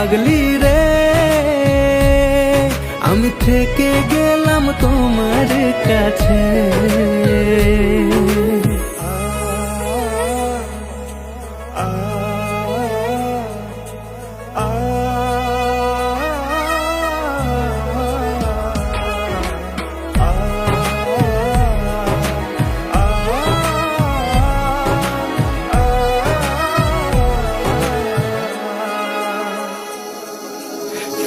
পাগলি রে। আমি থেকে গেলাম তোমার কাছে।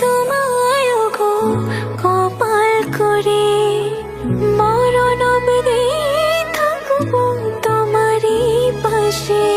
তোমায় গো করে মরণ অবধি তোমারই পাশে।